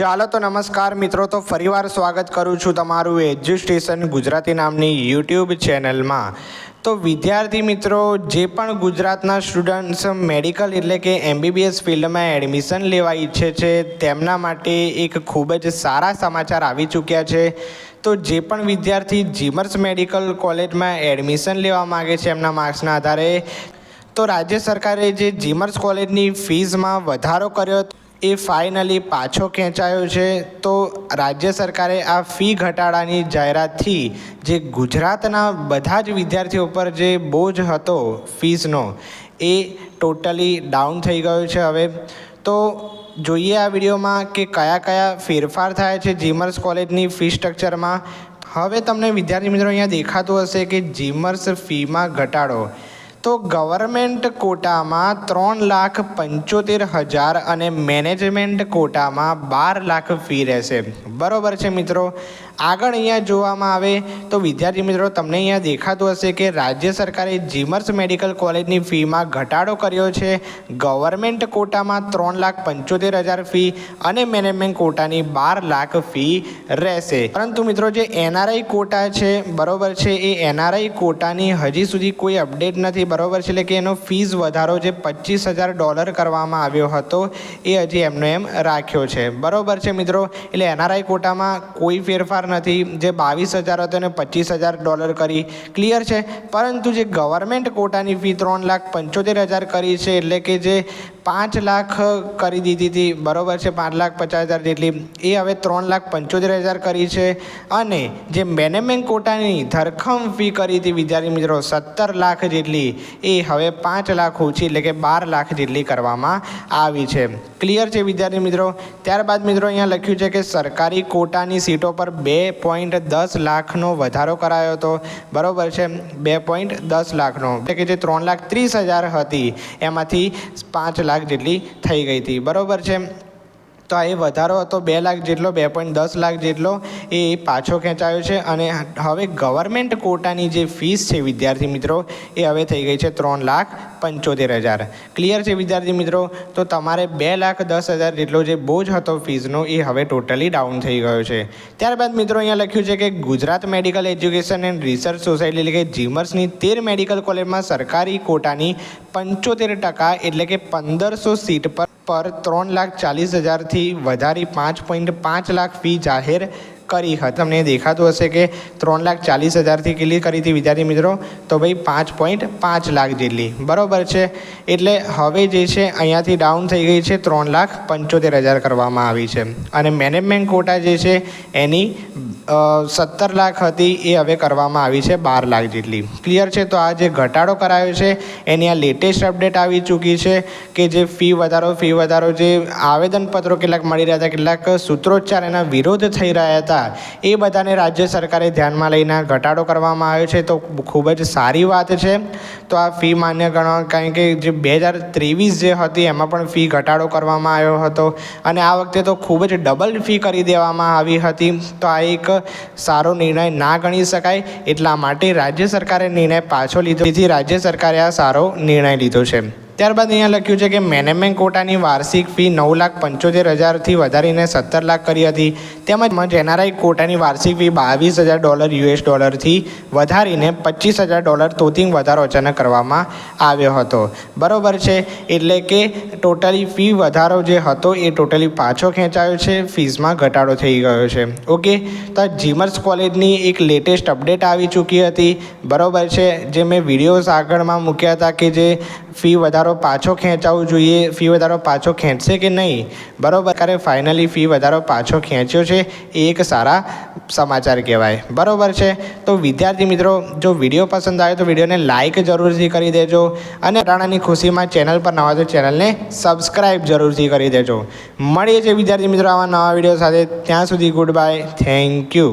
ચાલો તો નમસ્કાર મિત્રો, તો ફરીવાર સ્વાગત કરું છું તમારું એજ્યુસ્ટેશન ગુજરાતી નામની યુટ્યુબ ચેનલમાં. તો વિદ્યાર્થી મિત્રો, જે પણ ગુજરાતના સ્ટુડન્ટ્સ મેડિકલ એટલે કે એમબીબીએસ ફિલ્ડમાં એડમિશન લેવા ઈચ્છે છે, તેમના માટે એક ખૂબ જ સારા સમાચાર આવી ચૂક્યા છે. તો જે પણ વિદ્યાર્થી જીમર્સ મેડિકલ કોલેજમાં એડમિશન લેવા માગે છે એમના માર્ક્સના આધારે, તો રાજ્ય સરકારે જે જીમર્સ કોલેજની ફીઝમાં વધારો કર્યો એ ફાઇનલી પાછો ખેંચાયો છે, તો રાજ્ય સરકારે આ ફી ઘટાડાની જાહેરાતથી જે ગુજરાતના બધા જ વિદ્યાર્થીઓ પર જે બોજ હતો ફીઝનો એ ટોટલી ડાઉન થઈ ગયો છે હવે. તો જોઈએ આ વિડીયોમાં કે કયા કયા ફેરફાર થાય છે જીમર્સ કોલેજની ફી સ્ટ્રક્ચરમાં હવે તમને વિદ્યાર્થી મિત્રો અહીંયા દેખાતું હશે કે જીમર્સ ફીમાં ઘટાડો. તો ગવર્મેન્ટ કોટામાં ત્રણ લાખ પંચોતેર હજાર અને મેનેજમેન્ટ કોટામાં બાર લાખ ફી રહેશે. બરાબર છે મિત્રો? આગળ અહીંયા જોવામાં આવે તો વિદ્યાર્થી મિત્રો, તમને અહીંયા દેખાતું હશે કે રાજ્ય સરકારે જીમર્સ મેડિકલ કોલેજની ફીમાં ઘટાડો કર્યો છે. ગવર્મેન્ટ કોટામાં ત્રણ લાખ પંચોતેર હજાર ફી અને મેનેજમેન્ટ કોટાની બાર લાખ ફી રહેશે. પરંતુ મિત્રો, જે એનઆરઆઈ કોટા છે, બરોબર છે, એ એનઆરઆઈ કોટાની હજી સુધી કોઈ અપડેટ નથી. બરોબર છે, એટલે કે એનો ફીસ વધારો જે પચીસ હજાર ડોલર કરવામાં આવ્યો હતો, એ હજી એમનો એમ રાખ્યો છે. બરાબર છે મિત્રો? એટલે એનઆરઆઈ કોટામાં કોઈ ફેરફાર નથી. જે બાવીસ હજાર હતો એને પચીસ હજાર ડોલર કરી. ક્લિયર છે? પરંતુ જે ગવર્મેન્ટ કોટાની ફી ત્રણ લાખ પંચોતેર હજાર કરી છે, એટલે કે જે પાંચ લાખ કરી દીધી હતી. બરોબર છે, પાંચ લાખ પચાસ હજાર જેટલી. એ હવે ત્રણ લાખ પંચોતેર હજાર કરી છે. અને જે મેનેજમેન્ટ કોટાની ધરખમ ફી કરી હતી, વિદ્યાર્થી મિત્રો, સત્તર લાખ જેટલી. એ હવે પાંચ લાખ ઓછી, એટલે કે બાર લાખ જેટલી કરવામાં આવી છે. ક્લિયર છે, વિદ્યાર્થી મિત્રો? ત્યારબાદ મિત્રો, અહીંયા લખ્યું છે કે સરકારી કોટાની સીટો પર બે પોઈન્ટ દસ લાખનો વધારો કરાયો હતો. બરોબર છે, બે પોઈન્ટ દસ લાખનો. એટલે કે જે ત્રણ લાખ ત્રીસ હજાર હતી, એમાંથી પાંચ લાખ જેટલી થઈ ગઈ હતી. બરોબર છે? તો આ એ વધારો હતો બે લાખ જેટલો, બે પોઈન્ટ દસ લાખ જેટલો, એ પાછો ખેંચાયો છે. અને હવે ગવર્મેન્ટ કોટાની જે ફીસ છે વિદ્યાર્થી મિત્રો, એ હવે થઈ ગઈ છે ત્રણ લાખ પંચોતેર હજાર. ક્લિયર છે વિદ્યાર્થી મિત્રો? તો તમારે બે લાખ દસ હજાર જેટલો જે બોજ હતો ફીઝનો, એ હવે ટોટલી ડાઉન થઈ ગયો છે. ત્યારબાદ મિત્રો અહીંયા લખ્યું છે કે Gujarat medical education and research society, એટલે કે જીમર્સની તેર મેડિકલ કોલેજમાં સરકારી કોટાની પંચોતેર ટકા, એટલે કે પંદરસો સીટ પર પર ત્રણ લાખ ચાલીસ હજારથી વધારી પાંચ પોઈન્ટ પાંચ લાખ ફી જાહેર કરી. હતી તમને દેખાતું હશે કે ત્રણ લાખ ચાલીસ હજારથી કેટલી કરી હતી વિદ્યાર્થી મિત્રો? તો ભાઈ પાંચ પોઈન્ટ પાંચ લાખ જેટલી. બરાબર છે? એટલે હવે જે છે અહીંયાથી ડાઉન થઈ ગઈ છે ત્રણ લાખ પંચોતેર હજાર કરવામાં આવી છે. અને મેનેજમેન્ટ કોટા જે છે એની સત્તર લાખ હતી એ હવે કરવામાં આવી છે બાર લાખ જેટલી. ક્લિયર છે? તો આ જે ઘટાડો કરાયો છે એની આ લેટેસ્ટ અપડેટ આવી ચૂકી છે કે જે ફી વધારો ફી વધારો જે આવેદનપત્રો કેટલાક મળી રહ્યા હતા, કેટલાક સૂત્રોચ્ચાર એના વિરોધ થઈ રહ્યા હતા. એ બધાને રાજ્ય સરકારે ધ્યાનમાં લઈને ઘટાડો કરવામાં આવ્યો છે. તો ખૂબ જ સારી વાત છે. તો આ ફી માન્ય ગણવા કારણ કે જે બે હજાર ત્રેવીસ જે હતી એમાં પણ ફી ઘટાડો કરવામાં આવ્યો હતો. અને આ વખતે તો ખૂબ જ ડબલ ફી કરી દેવામાં આવી હતી. તો આ એક સારો નિર્ણય ના ગણી શકાય. એટલા માટે રાજ્ય સરકારે નિર્ણય પાછો લીધો. તેથી રાજ્ય સરકારે આ સારો નિર્ણય લીધો છે. ત્યારબાદ અહીંયા લખ્યું છે કે મેનેજમેન્ટ કોટાની વાર્ષિક ફી નવ લાખ પંચોતેર હજારથી વધારીને સત્તર લાખ કરી હતી. તેમજ એનઆરઆઈ કોટાની વાર્ષિક ફી બાવીસ હજાર ડોલર યુએસ ડોલરથી વધારીને પચીસ હજાર ડોલર તોતિંગ વધારો અચાનક કરવામાં આવ્યો હતો. બરાબર છે, એટલે કે ટોટલી ફી વધારો જે હતો એ ટોટલી પાછો ખેંચાયો છે, ફીઝમાં ઘટાડો થઈ ગયો છે. ઓકે, તો જીમર્સ કોલેજની એક લેટેસ્ટ અપડેટ આવી ચૂકી હતી. બરાબર છે, જે મેં વિડીયોઝ આગળમાં મૂક્યા હતા કે જે ફી વધારો પાછો ખેંચાવવું જોઈએ, ફી વધારો પાછો ખેંચશે કે નહીં? બરોબર કારણ ફાઇનલી ફી વધારો પાછો ખેંચ્યો એ એક સારા સમાચાર કહેવાય. બરાબર છે? તો વિદ્યાર્થી મિત્રો, જો વીડિયો પસંદ આવે તો વિડીયોને લાઇક જરૂરથી કરી દેજો અને રાણાની ખુશીમાં ચેનલ પર નવા તો ચેનલને સબસ્ક્રાઈબ જરૂરથી કરી દેજો. મળીએ છીએ વિદ્યાર્થી મિત્રો આવા નવા વીડિયો સાથે. ત્યાં સુધી ગુડ બાય થેન્ક યુ